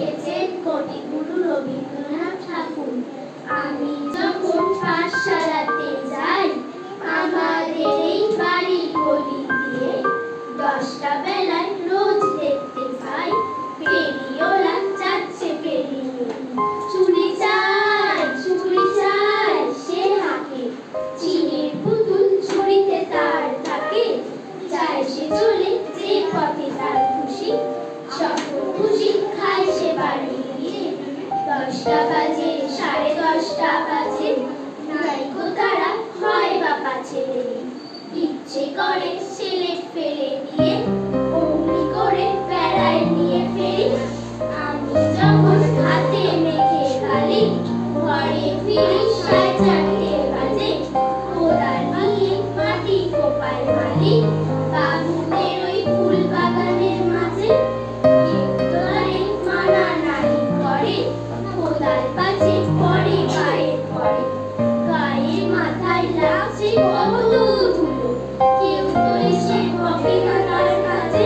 লিখেছেন কবিগুরু রবীন্দ্রনাথ ঠাকুর। আমি যখন পাঠশালাতে যাই, আমাদের এই বাড়ির গলি দিয়ে দশটা বেলায় রোজ দেখতে পাই যাচ্ছে পেরিয়ে চুরি চুরি সে হাঁকে। চিনের পুতুল তার থাকে সে চলে যে পথে তার দশটা বাজে, সাড়ে দশটা বাজে। নাইকো তারা হয় বাবা ছেলে ইচ্ছে করে ছেলে ফেলে দিয়ে করে বেড়ায় নিয়ে ফেরি। যখন ঘরে কোদাল পাছে পরে পায়ে পড়ে মাথায় লাগছে কত ধুলো। কেউ এসে না তার কাছে।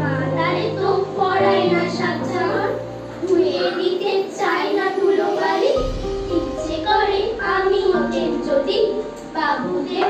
মাথায় তো পড়ায় না সাবধান ধুয়ে দিতে চাই না ধুলো ইচ্ছে করে আমি হতেন যদি বাবুদের